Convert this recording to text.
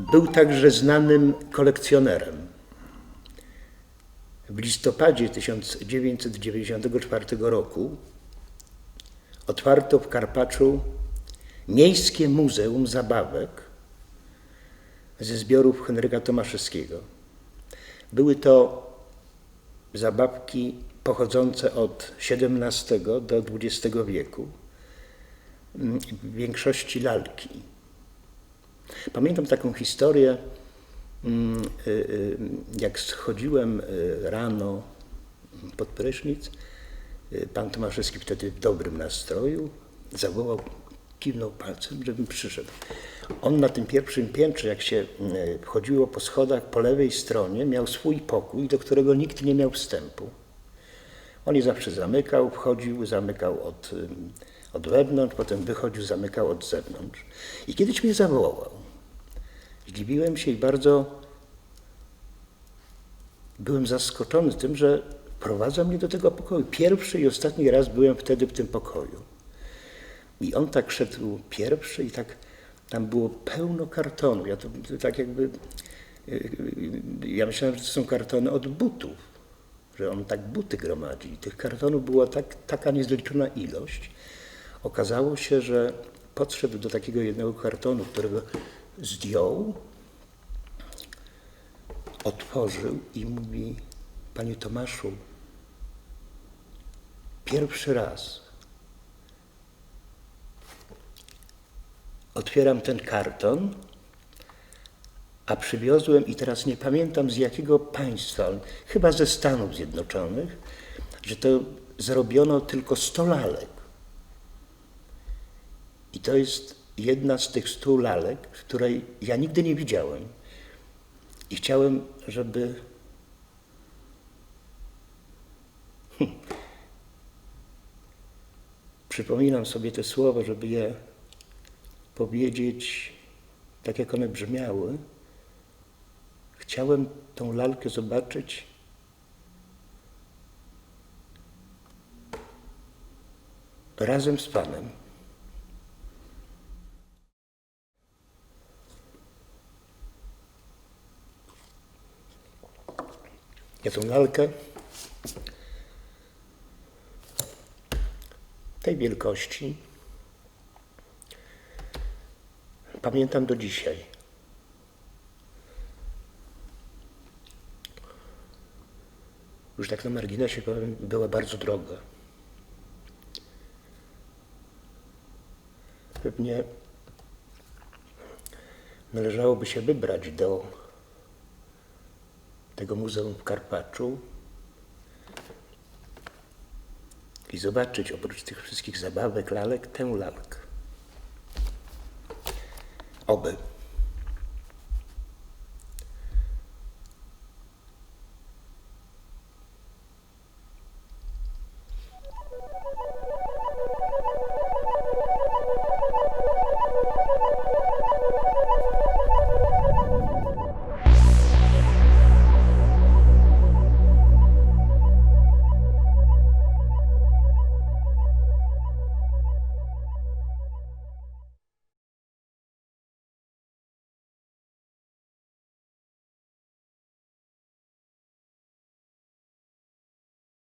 Był także znanym kolekcjonerem. W listopadzie 1994 roku otwarto w Karpaczu Miejskie Muzeum Zabawek ze zbiorów Henryka Tomaszewskiego. Były to zabawki pochodzące od XVII do XX wieku, w większości lalki. Pamiętam taką historię, mm, y, y, jak schodziłem y, rano pod prysznic, pan Tomaszewski wtedy w dobrym nastroju zawołał, kiwnął palcem, żebym przyszedł. On na tym pierwszym piętrze, jak się wchodziło po schodach po lewej stronie, miał swój pokój, do którego nikt nie miał wstępu. On je zawsze zamykał, wchodził, zamykał od, od wewnątrz, potem wychodził, zamykał od zewnątrz. I kiedyś mnie zawołał. Zdziwiłem się i bardzo byłem zaskoczony tym, że prowadza mnie do tego pokoju. Pierwszy i ostatni raz byłem wtedy w tym pokoju. I on tak szedł pierwszy i tak tam było pełno kartonu. Ja to, tak jakby, y, y, ja myślałem, że to są kartony od butów, że on tak buty gromadzi. Tych kartonów była tak, taka niezliczona ilość. Okazało się, że podszedł do takiego jednego kartonu, którego zdjął, otworzył i mówi, Panie Tomaszu, pierwszy raz otwieram ten karton, a przywiozłem i teraz nie pamiętam z jakiego państwa, chyba ze Stanów Zjednoczonych, że to zrobiono tylko 100 lalek. I to jest jedna z tych 100 lalek, której ja nigdy nie widziałem. I chciałem, żeby. Hm. Przypominam sobie te słowa, żeby je powiedzieć tak, jak one brzmiały. Chciałem tą lalkę zobaczyć razem z Panem. Tą lalkę tej wielkości pamiętam do dzisiaj. Już tak na marginesie powiem, była bardzo droga. Pewnie należałoby się wybrać do tego muzeum w Karpaczu i zobaczyć oprócz tych wszystkich zabawek, lalek, tę lalkę. Oby.